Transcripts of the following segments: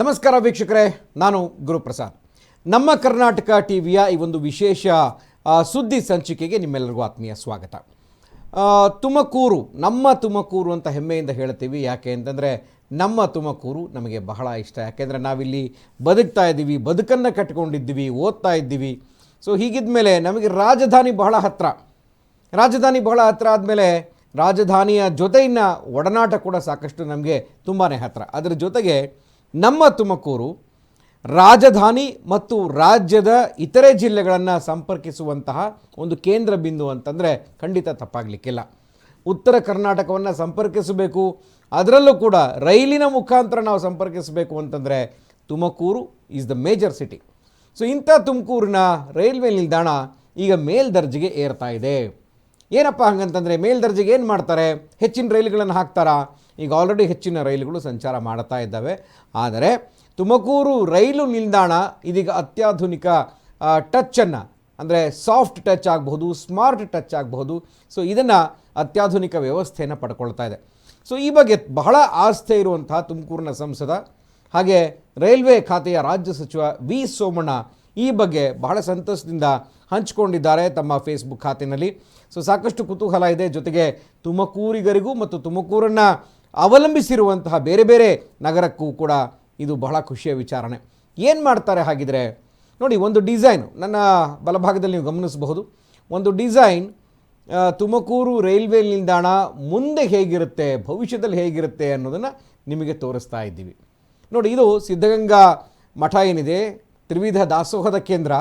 ನಮಸ್ಕಾರ ವೀಕ್ಷಕರೇ, ನಾನು ಗುರುಪ್ರಸಾದ್. ನಮ್ಮ ಕರ್ನಾಟಕ ಟಿ ವಿಯ ಈ ಒಂದು ವಿಶೇಷ ಸುದ್ದಿ ಸಂಚಿಕೆಗೆ ನಿಮ್ಮೆಲ್ಲರಿಗೂ ಆತ್ಮೀಯ ಸ್ವಾಗತ. ತುಮಕೂರು, ನಮ್ಮ ತುಮಕೂರು ಅಂತ ಹೆಮ್ಮೆಯಿಂದ ಹೇಳ್ತೀವಿ ಯಾಕೆ ಅಂತಂದರೆ, ನಮ್ಮ ತುಮಕೂರು ನಮಗೆ ಬಹಳ ಇಷ್ಟ. ಯಾಕೆಂದರೆ ನಾವಿಲ್ಲಿ ಬದುಕ್ತಾ ಇದ್ದೀವಿ, ಬದುಕನ್ನು ಕಟ್ಕೊಂಡಿದ್ದೀವಿ ಓದ್ತಾ ಇದ್ದೀವಿ. ಸೊ ಹೀಗಿದ್ಮೇಲೆ ನಮಗೆ ರಾಜಧಾನಿ ಬಹಳ ಹತ್ತಿರ ರಾಜಧಾನಿ ಬಹಳ ಹತ್ತಿರ ಆದಮೇಲೆ ರಾಜಧಾನಿಯ ಜೊತೆಯನ್ನ ಒಡನಾಟ ಕೂಡ ಸಾಕಷ್ಟು ನಮಗೆ ತುಂಬಾ ಹತ್ತಿರ ಅದರ ಜೊತೆಗೆ ನಮ್ಮ ತುಮಕೂರು ರಾಜಧಾನಿ ಮತ್ತು ರಾಜ್ಯದ ಇತರೆ ಜಿಲ್ಲೆಗಳನ್ನು ಸಂಪರ್ಕಿಸುವಂತಹ ಒಂದು ಕೇಂದ್ರ ಬಿಂದು ಅಂತಂದರೆ ಖಂಡಿತ ತಪ್ಪಾಗಲಿಕ್ಕಿಲ್ಲ. ಉತ್ತರ ಕರ್ನಾಟಕವನ್ನು ಸಂಪರ್ಕಿಸಬೇಕು, ಅದರಲ್ಲೂ ಕೂಡ ರೈಲಿನ ಮುಖಾಂತರ ನಾವು ಸಂಪರ್ಕಿಸಬೇಕು ಅಂತಂದರೆ Tumakuru is the major city so ಇಂಥ ತುಮಕೂರಿನ ರೈಲ್ವೆ ನಿಲ್ದಾಣ ಈಗ ಮೇಲ್ದರ್ಜೆಗೆ ಏರ್ತಾ ಇದೆ. ಏನಪ್ಪ ಹಂಗಂತಂದರೆ ಮೇಲ್ದರ್ಜೆಗೆ ಏನು ಮಾಡ್ತಾರೆ? ಹೆಚ್ಚಿನ ರೈಲುಗಳನ್ನು ಹಾಕ್ತಾರಾ? ಈಗ ಆಲ್ರೆಡಿ ಹೆಚ್ಚಿನ ರೈಲುಗಳು ಸಂಚಾರ ಮಾಡ್ತಾ ಇದ್ದಾವೆ. ಆದರೆ ತುಮಕೂರು ರೈಲು ನಿಲ್ದಾಣ ಇದೀಗ ಅತ್ಯಾಧುನಿಕ ಟಚ್ಚನ್ನು ಅಂದರೆ ಸಾಫ್ಟ್ ಟಚ್ ಆಗಬಹುದು ಸ್ಮಾರ್ಟ್ ಟಚ್ ಆಗಬಹುದು. ಸೊ ಇದನ್ನು ಅತ್ಯಾಧುನಿಕ ವ್ಯವಸ್ಥೆಯನ್ನು ಪಡ್ಕೊಳ್ತಾ ಇದೆ. ಸೊ ಈ ಬಗ್ಗೆ ಬಹಳ ಆಸ್ಥೆ ಇರುವಂತಹ ತುಮಕೂರಿನ ಸಂಸದ, ಹಾಗೆ ರೈಲ್ವೆ ಖಾತೆಯ ರಾಜ್ಯ ಸಚಿವ ವಿ ಸೋಮಣ್ಣ ಈ ಬಗ್ಗೆ ಬಹಳ ಸಂತಸದಿಂದ ಹಂಚಿಕೊಂಡಿದ್ದಾರೆ ತಮ್ಮ ಫೇಸ್ಬುಕ್ ಖಾತೆಯಲ್ಲಿ ಸೊ ಸಾಕಷ್ಟು ಕುತೂಹಲ ಇದೆ ಜೊತೆಗೆ ತುಮಕೂರಿಗರಿಗೂ ಮತ್ತು ತುಮಕೂರನ್ನು ಅವಲಂಬಿಸಿರುವಂತಹ ಬೇರೆ ಬೇರೆ ನಗರಕ್ಕೂ ಕೂಡ ಇದು ಬಹಳ ಖುಷಿಯ ವಿಚಾರಣೆ. ಏನು ಮಾಡ್ತಾರೆ ಹಾಗಿದ್ರೆ, ನೋಡಿ ಒಂದು ಡಿಸೈನ್, ನನ್ನ ಬಲಭಾಗದಲ್ಲಿ ನೀವು ಗಮನಿಸಬಹುದು. ಒಂದು ಡಿಸೈನ್ ತುಮಕೂರು ರೈಲ್ವೆ ನಿಲ್ದಾಣ ಮುಂದೆ ಹೇಗಿರುತ್ತೆ, ಭವಿಷ್ಯದಲ್ಲಿ ಹೇಗಿರುತ್ತೆ ಅನ್ನೋದನ್ನು ನಿಮಗೆ ತೋರಿಸ್ತಾ ಇದ್ದೀವಿ. ನೋಡಿ, ಇದು ಸಿದ್ಧಗಂಗಾ ಮಠ ಏನಿದೆ, ತ್ರಿವಿಧ ದಾಸೋಹದ ಕೇಂದ್ರ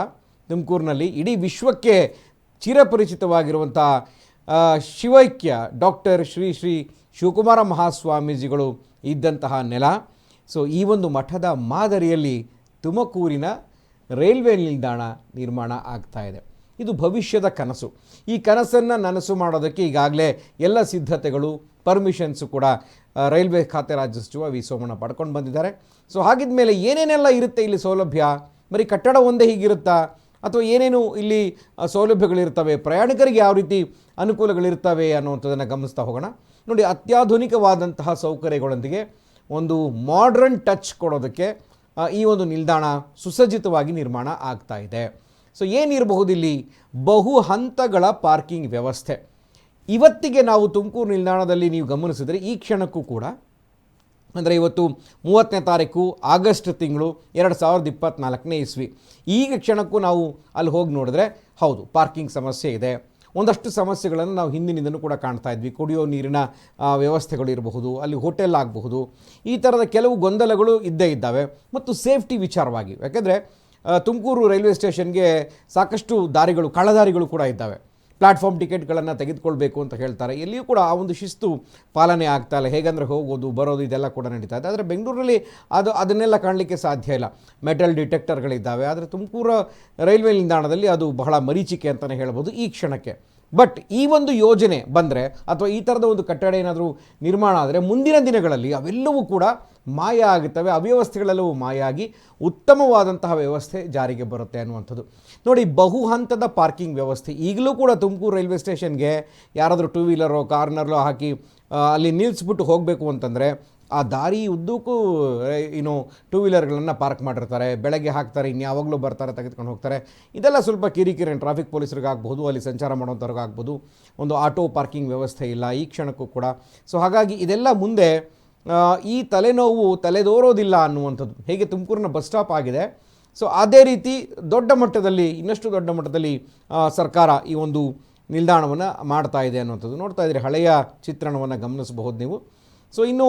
ತುಮಕೂರಿನಲ್ಲಿ, ಇಡೀ ವಿಶ್ವಕ್ಕೆ ಚಿರಪರಿಚಿತವಾಗಿರುವಂಥ ಶಿವೈಕ್ಯ ಡಾಕ್ಟರ್ ಶ್ರೀ ಶ್ರೀ ಶಿವಕುಮಾರ ಮಹಾಸ್ವಾಮೀಜಿಗಳು ಇದ್ದಂತಹ ನೆಲ. ಸೊ ಈ ಒಂದು ಮಠದ ಮಾದರಿಯಲ್ಲಿ ತುಮಕೂರಿನ ರೈಲ್ವೆ ನಿಲ್ದಾಣ ನಿರ್ಮಾಣ ಆಗ್ತಾ ಇದೆ. ಇದು ಭವಿಷ್ಯದ ಕನಸು. ಈ ಕನಸನ್ನು ನನಸು ಮಾಡೋದಕ್ಕೆ ಈಗಾಗಲೇ ಎಲ್ಲ ಸಿದ್ಧತೆಗಳು ಪರ್ಮಿಷನ್ಸು ಕೂಡ ರೈಲ್ವೆ ಖಾತೆ ರಾಜ್ಯ ಸಚಿವ ವಿ. ಸೋಮಣ್ಣ ಪಡ್ಕೊಂಡು ಬಂದಿದ್ದಾರೆ. ಸೊ ಹಾಗಿದ್ಮೇಲೆ ಏನೇನೆಲ್ಲ ಇರುತ್ತೆ ಇಲ್ಲಿ ಸೌಲಭ್ಯ? ಬರೀ ಕಟ್ಟಡ ಒಂದೇ ಹೀಗಿರುತ್ತಾ? ಅಥವಾ ಏನೇನು ಇಲ್ಲಿ ಸೌಲಭ್ಯಗಳಿರ್ತವೆ? ಪ್ರಯಾಣಿಕರಿಗೆ ಯಾವ ರೀತಿ ಅನುಕೂಲಗಳಿರ್ತವೆ ಅನ್ನುವಂಥದ್ದನ್ನು ಗಮನಿಸ್ತಾ ಹೋಗೋಣ. ನೋಡಿ, ಅತ್ಯಾಧುನಿಕವಾದಂತಹ ಸೌಕರ್ಯಗಳೊಂದಿಗೆ ಒಂದು ಮಾಡ್ರನ್ ಟಚ್ ಕೊಡೋದಕ್ಕೆ ಈ ಒಂದು ನಿಲ್ದಾಣ ಸುಸಜ್ಜಿತವಾಗಿ ನಿರ್ಮಾಣ ಆಗ್ತಾ ಇದೆ. ಸೊ ಏನಿರಬಹುದು ಇಲ್ಲಿ? ಬಹು ಹಂತಗಳ ಪಾರ್ಕಿಂಗ್ ವ್ಯವಸ್ಥೆ. ಇವತ್ತಿಗೆ ನಾವು ತುಮಕೂರು ನಿಲ್ದಾಣದಲ್ಲಿ ನೀವು ಗಮನಿಸಿದರೆ ಈ ಕ್ಷಣಕ್ಕೂ ಕೂಡ, ಅಂದರೆ ಇವತ್ತು ಮೂವತ್ತನೇ ತಾರೀಕು, ಆಗಸ್ಟ್ ತಿಂಗಳು, ಎರಡು ಸಾವಿರದ ಇಪ್ಪತ್ತ್ನಾಲ್ಕನೇ ಇಸ್ವಿ. ಈಗ ಕ್ಷಣಕ್ಕೂ ನಾವು ಅಲ್ಲಿ ಹೋಗಿ ನೋಡಿದ್ರೆ ಹೌದು ಪಾರ್ಕಿಂಗ್ ಸಮಸ್ಯೆ ಇದೆ. ಒಂದಷ್ಟು ಸಮಸ್ಯೆಗಳನ್ನು ನಾವು ಹಿಂದಿನಿಂದನೂ ಕೂಡ ಕಾಣ್ತಾ ಇದ್ವಿ. ಕುಡಿಯೋ ನೀರಿನ ವ್ಯವಸ್ಥೆಗಳು ಇರಬಹುದು, ಅಲ್ಲಿ ಹೋಟೆಲ್ ಆಗಬಹುದು. ಈ ಥರದ ಕೆಲವು ಗೊಂದಲಗಳು ಇದ್ದೇ ಇದ್ದಾವೆ. ಮತ್ತು ಸೇಫ್ಟಿ ವಿಚಾರವಾಗಿ, ಯಾಕೆಂದರೆ ತುಮಕೂರು ರೈಲ್ವೆ ಸ್ಟೇಷನ್ಗೆ ಸಾಕಷ್ಟು ದಾರಿಗಳು ಕಳದಾರಿಗಳು ಕೂಡ ಇದ್ದಾವೆ. ಪ್ಲಾಟ್ಫಾರ್ಮ್ ಟಿಕೆಟ್ಗಳನ್ನು ತೆಗೆದುಕೊಳ್ಬೇಕು ಅಂತ ಹೇಳ್ತಾರೆ. ಎಲ್ಲಿಯೂ ಕೂಡ ಆ ಒಂದು ಶಿಸ್ತು ಪಾಲನೆ ಆಗ್ತಾ ಇಲ್ಲ. ಹೇಗಂದರೆ ಹೋಗೋದು, ಬರೋದು, ಇದೆಲ್ಲ ಕೂಡ ನಡೀತಾ ಇದೆ. ಆದರೆ ಬೆಂಗಳೂರಲ್ಲಿ ಅದು, ಅದನ್ನೆಲ್ಲ ಕಾಣಲಿಕ್ಕೆ ಸಾಧ್ಯ ಇಲ್ಲ. ಮೆಟಲ್ ಡಿಟೆಕ್ಟರ್ಗಳಿದ್ದಾವೆ. ಆದರೆ ತುಮಕೂರು ರೈಲ್ವೆ ನಿಲ್ದಾಣದಲ್ಲಿ ಅದು ಬಹಳ ಮರೀಚಿಕೆ ಅಂತಲೇ ಹೇಳ್ಬೋದು ಈ ಕ್ಷಣಕ್ಕೆ. ಬಟ್ ಈ ಒಂದು ಯೋಜನೆ ಬಂದರೆ ಅಥವಾ ಈ ಥರದ ಒಂದು ಕಟ್ಟಡ ಏನಾದರೂ ನಿರ್ಮಾಣ ಆದರೆ ಮುಂದಿನ ದಿನಗಳಲ್ಲಿ ಅವೆಲ್ಲವೂ ಕೂಡ ಮಾಯ ಆಗುತ್ತವೆ, ಅವ್ಯವಸ್ಥೆಗಳೆಲ್ಲವೂ ಮಾಯ ಆಗಿ ಉತ್ತಮವಾದಂತಹ ವ್ಯವಸ್ಥೆ ಜಾರಿಗೆ ಬರುತ್ತೆ ಅನ್ನುವಂಥದ್ದು. ನೋಡಿ, ಬಹು ಹಂತದ ಪಾರ್ಕಿಂಗ್ ವ್ಯವಸ್ಥೆ. ಈಗಲೂ ಕೂಡ ತುಮಕೂರು ರೈಲ್ವೆ ಸ್ಟೇಷನ್ಗೆ ಯಾರಾದರೂ ಟೂ ವೀಲರೋ ಕಾರ್ನರ್ಲೋ ಹಾಕಿ ಅಲ್ಲಿ ನಿಲ್ಲಿಸ್ಬಿಟ್ಟು ಹೋಗಬೇಕು ಅಂತಂದರೆ ಆ ದಾರಿ ಉದ್ದಕ್ಕೂ ಏನು ಟೂ ವೀಲರ್ಗಳನ್ನು ಪಾರ್ಕ್ ಮಾಡಿರ್ತಾರೆ, ಬೆಳಗ್ಗೆ ಹಾಕ್ತಾರೆ ಇನ್ಯಾವಾಗಲೂ ಬರ್ತಾರೆ, ತೆಗೆದುಕೊಂಡು ಹೋಗ್ತಾರೆ. ಇದೆಲ್ಲ ಸ್ವಲ್ಪ ಕಿರಿಕಿರಿ ಟ್ರಾಫಿಕ್ ಪೊಲೀಸರಿಗಾಗ್ಬೋದು ಅಲ್ಲಿ ಸಂಚಾರ ಮಾಡೋಂಥವ್ರಿಗಾಗ್ಬೋದು ಒಂದು ಆಟೋ ಪಾರ್ಕಿಂಗ್ ವ್ಯವಸ್ಥೆ ಇಲ್ಲ, ಈ ಕ್ಷಣಕ್ಕೂ ಕೂಡ. ಸೊ ಹಾಗಾಗಿ ಇದೆಲ್ಲ ಮುಂದೆ ಈ ತಲೆನೋವು ತಲೆದೋರೋದಿಲ್ಲ ಅನ್ನುವಂಥದ್ದು. ಹೇಗೆ ತುಮಕೂರಿನ ಬಸ್ ಸ್ಟಾಪ್ ಆಗಿದೆ. ಸೊ ಅದೇ ರೀತಿ ದೊಡ್ಡ ಮಟ್ಟದಲ್ಲಿ, ಇನ್ನಷ್ಟು ದೊಡ್ಡ ಮಟ್ಟದಲ್ಲಿ ಸರ್ಕಾರ ಈ ಒಂದು ನಿಲ್ದಾಣವನ್ನು ಮಾಡ್ತಾ ಇದೆ ಅನ್ನುವಂಥದ್ದು. ನೋಡ್ತಾ ಇದ್ದೀರಿ, ಹಳೆಯ ಚಿತ್ರಣವನ್ನು ಗಮನಿಸಬಹುದು ನೀವು. ಸೊ ಇನ್ನು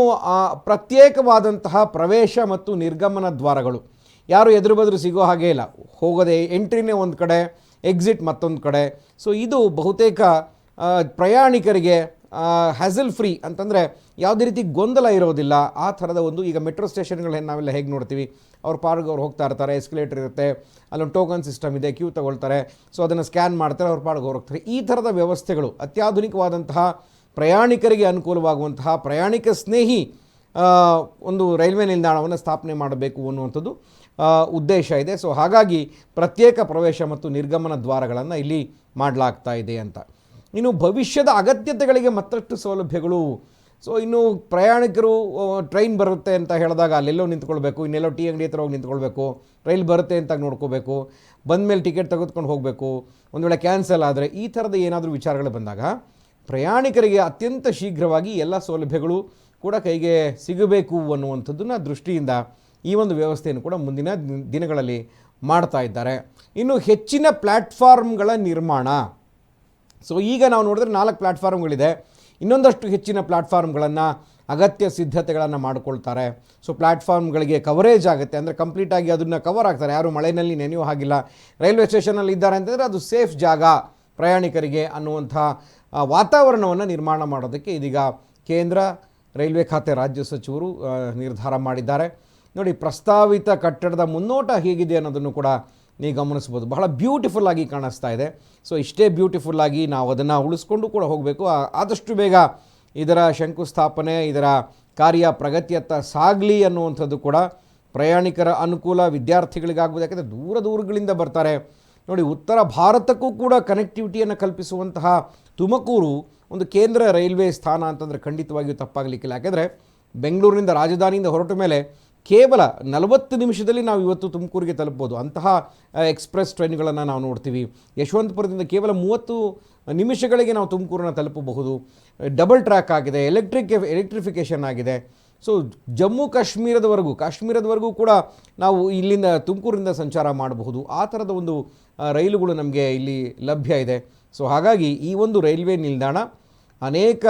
ಪ್ರತ್ಯೇಕವಾದಂತಹ ಪ್ರವೇಶ ಮತ್ತು ನಿರ್ಗಮನ ದ್ವಾರಗಳು. ಯಾರು ಎದುರು ಬದುರು ಸಿಗೋ ಹಾಗೇ ಇಲ್ಲ. ಹೋಗೋದೆ ಎಂಟ್ರಿನೇ ಒಂದು ಕಡೆ ಎಕ್ಸಿಟ್ ಮತ್ತೊಂದು ಕಡೆ. ಸೊ ಇದು ಬಹುತೇಕ ಪ್ರಯಾಣಿಕರಿಗೆ ಹ್ಯಾಸಲ್ ಫ್ರೀ ಅಂತಂದರೆ ಯಾವುದೇ ರೀತಿ ಗೊಂದಲ ಇರೋದಿಲ್ಲ. ಆ ಥರದ ಒಂದು ಈಗ ಮೆಟ್ರೋ ಸ್ಟೇಷನ್ಗಳನ್ನ ನಾವೆಲ್ಲ ಹೇಗೆ ನೋಡ್ತೀವಿ? ಅವ್ರ ಪಾರ್ಗೆ ಅವ್ರು ಹೋಗ್ತಾ ಇರ್ತಾರೆ ಎಸ್ಕಲೇಟರ್ ಇರುತ್ತೆ, ಅಲ್ಲೊಂದು ಟೋಕನ್ ಸಿಸ್ಟಮ್ ಇದೆ ಕ್ಯೂ ತಗೊಳ್ತಾರೆ. ಸೊ ಅದನ್ನು ಸ್ಕ್ಯಾನ್ ಮಾಡ್ತಾರೆ, ಅವ್ರ ಪಾರ್ಗೆ ಹೋಗ್ತಾರೆ ಈ ಥರದ ವ್ಯವಸ್ಥೆಗಳು, ಅತ್ಯಾಧುನಿಕವಾದಂತಹ ಪ್ರಯಾಣಿಕರಿಗೆ ಅನುಕೂಲವಾಗುವಂತಹ ಪ್ರಯಾಣಿಕ ಸ್ನೇಹಿ ಒಂದು ರೈಲ್ವೆ ನಿಲ್ದಾಣವನ್ನು ಸ್ಥಾಪನೆ ಮಾಡಬೇಕು ಅನ್ನುವಂಥದ್ದು ಉದ್ದೇಶ ಇದೆ. ಸೊ ಹಾಗಾಗಿ ಪ್ರತ್ಯೇಕ ಪ್ರವೇಶ ಮತ್ತು ನಿರ್ಗಮನ ದ್ವಾರಗಳನ್ನು ಇಲ್ಲಿ ಮಾಡಲಾಗ್ತಾ ಇದೆ ಅಂತ. ಇನ್ನು ಭವಿಷ್ಯದ ಅಗತ್ಯತೆಗಳಿಗೆ ಮತ್ತಷ್ಟು ಸೌಲಭ್ಯಗಳು ಸೊ ಇನ್ನು ಪ್ರಯಾಣಿಕರು ಟ್ರೈನ್ ಬರುತ್ತೆ ಅಂತ ಹೇಳಿದಾಗ ಅಲ್ಲೆಲ್ಲೋ ನಿಂತ್ಕೊಳ್ಬೇಕು, ಇನ್ನೆಲ್ಲೋ ಟೀ ಅಂಗಡಿ ಹತ್ರ ಹೋಗಿ ನಿಂತ್ಕೊಳ್ಬೇಕು, ರೈಲ್ ಬರುತ್ತೆ ಅಂತ ನೋಡ್ಕೋಬೇಕು ಬಂದ ಮೇಲೆ ಟಿಕೆಟ್ ತೆಗೆದುಕೊಂಡು ಹೋಗಬೇಕು, ಒಂದು ವೇಳೆ ಕ್ಯಾನ್ಸಲ್ ಆದರೆ ಈ ಥರದ ಏನಾದರೂ ವಿಚಾರಗಳು ಬಂದಾಗ ಪ್ರಯಾಣಿಕರಿಗೆ ಅತ್ಯಂತ ಶೀಘ್ರವಾಗಿ ಎಲ್ಲ ಸೌಲಭ್ಯಗಳು ಕೂಡ ಕೈಗೆ ಸಿಗಬೇಕು ಅನ್ನುವಂಥದ್ದನ್ನ ದೃಷ್ಟಿಯಿಂದ ಈ ಒಂದು ವ್ಯವಸ್ಥೆಯನ್ನು ಕೂಡ ಮುಂದಿನ ದಿನಗಳಲ್ಲಿ ಮಾಡ್ತಾ ಇದ್ದಾರೆ. ಇನ್ನು ಹೆಚ್ಚಿನ ಪ್ಲ್ಯಾಟ್ಫಾರ್ಮ್ಗಳ ನಿರ್ಮಾಣ. ಸೊ ಈಗ ನಾವು ನೋಡಿದ್ರೆ ನಾಲ್ಕು ಪ್ಲ್ಯಾಟ್ಫಾರ್ಮ್ಗಳಿದೆ ಇನ್ನೊಂದಷ್ಟು ಹೆಚ್ಚಿನ ಪ್ಲ್ಯಾಟ್ಫಾರ್ಮ್ಗಳನ್ನು ಅಗತ್ಯ ಸಿದ್ಧತೆಗಳನ್ನು ಮಾಡಿಕೊಳ್ತಾರೆ. ಸೊ ಪ್ಲ್ಯಾಟ್ಫಾರ್ಮ್ಗಳಿಗೆ ಕವರೇಜ್ ಆಗುತ್ತೆ. ಅಂದರೆ ಕಂಪ್ಲೀಟಾಗಿ ಅದನ್ನು ಕವರ್ ಆಗ್ತಾರೆ. ಯಾರು ಮಳೆಯಲ್ಲಿ ನೆನೆಯೋ ಹಾಗಿಲ್ಲ. ರೈಲ್ವೆ ಸ್ಟೇಷನಲ್ಲಿ ಇದ್ದಾರೆ ಅಂತಂದರೆ ಅದು ಸೇಫ್ ಜಾಗ. ಪ್ರಯಾಣಿಕರಿಗೆ ಅನ್ನುವಂಥ ವಾತಾವರಣವನ್ನು ನಿರ್ಮಾಣ ಮಾಡೋದಕ್ಕೆ ಇದೀಗ ಕೇಂದ್ರ ರೈಲ್ವೆ ಖಾತೆ ರಾಜ್ಯ ಸಚಿವರು ನಿರ್ಧಾರ ಮಾಡಿದ್ದಾರೆ. ನೋಡಿ, ಪ್ರಸ್ತಾವಿತ ಕಟ್ಟಡದ ಮುನ್ನೋಟ ಹೇಗಿದೆ ಅನ್ನೋದನ್ನು ಕೂಡ ನೀವು ಗಮನಿಸ್ಬೋದು ಬಹಳ ಬ್ಯೂಟಿಫುಲ್ ಆಗಿ ಕಾಣಿಸ್ತಾ ಇದೆ. ಸೊ ಇಷ್ಟೇ ಬ್ಯೂಟಿಫುಲ್ ಆಗಿ ನಾವು ಅದನ್ನು ಉಳಿಸ್ಕೊಂಡು ಕೂಡ ಹೋಗಬೇಕು. ಆದಷ್ಟು ಬೇಗ ಇದರ ಶಂಕುಸ್ಥಾಪನೆ, ಇದರ ಕಾರ್ಯ ಪ್ರಗತಿಯತ್ತ ಸಾಗಲಿ ಅನ್ನುವಂಥದ್ದು ಕೂಡ ಪ್ರಯಾಣಿಕರ ಅನುಕೂಲ ವಿದ್ಯಾರ್ಥಿಗಳಿಗಾಗುವುದು ಯಾಕಂದರೆ ದೂರ ದೂರಗಳಿಂದ ಬರ್ತಾರೆ. ನೋಡಿ, ಉತ್ತರ ಭಾರತಕ್ಕೂ ಕೂಡ ಕನೆಕ್ಟಿವಿಟಿಯನ್ನು ಕಲ್ಪಿಸುವಂತಹ ತುಮಕೂರು ಒಂದು ಕೇಂದ್ರ ರೈಲ್ವೆ ಸ್ಥಾನ ಅಂತಂದರೆ ಖಂಡಿತವಾಗಿಯೂ ತಪ್ಪಾಗಲಿಕ್ಕಿಲ್ಲ. ಯಾಕೆಂದರೆ ಬೆಂಗಳೂರಿನಿಂದ ರಾಜಧಾನಿಯಿಂದ ಹೊರಟ ಮೇಲೆ ಕೇವಲ ನಲವತ್ತು ನಿಮಿಷದಲ್ಲಿ ನಾವು ಇವತ್ತು ತುಮಕೂರಿಗೆ ತಲುಪ್ಬೋದು. ಅಂತಹ ಎಕ್ಸ್ಪ್ರೆಸ್ ಟ್ರೈನ್ಗಳನ್ನು ನಾವು ನೋಡ್ತೀವಿ. ಯಶವಂತಪುರದಿಂದ ಕೇವಲ ಮೂವತ್ತು ನಿಮಿಷಗಳಿಗೆ ನಾವು ತುಮಕೂರನ್ನು ತಲುಪಬಹುದು. ಡಬಲ್ ಟ್ರ್ಯಾಕ್ ಆಗಿದೆ, ಎಲೆಕ್ಟ್ರಿಕ್ ಎಲೆಕ್ಟ್ರಿಫಿಕೇಷನ್ ಆಗಿದೆ. ಸೊ ಜಮ್ಮು ಕಾಶ್ಮೀರದವರೆಗೂ ಕಾಶ್ಮೀರದವರೆಗೂ ಕೂಡ ನಾವು ಇಲ್ಲಿಂದ ತುಮಕೂರಿಂದ ಸಂಚಾರ ಮಾಡಬಹುದು. ಆ ಥರದ ಒಂದು ರೈಲುಗಳು ನಮಗೆ ಇಲ್ಲಿ ಲಭ್ಯ ಇದೆ. ಸೊ ಹಾಗಾಗಿ ಈ ಒಂದು ರೈಲ್ವೆ ನಿಲ್ದಾಣ ಅನೇಕ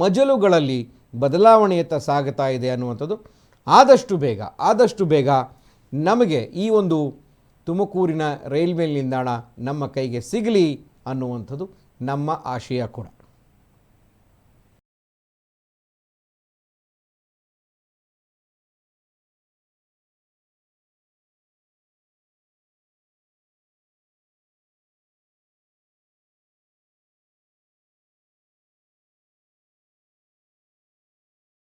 ಮಜಲುಗಳಲ್ಲಿ ಬದಲಾವಣೆಯತ್ತ ಸಾಗುತ್ತಾ ಇದೆ ಅನ್ನುವಂಥದ್ದು. ಆದಷ್ಟು ಬೇಗ ಆದಷ್ಟು ಬೇಗ ನಮಗೆ ಈ ಒಂದು ತುಮಕೂರಿನ ರೈಲ್ವೆ ನಿಲ್ದಾಣ ನಮ್ಮ ಕೈಗೆ ಸಿಗಲಿ ಅನ್ನುವಂಥದ್ದು ನಮ್ಮ ಆಶಯ ಕೂಡ.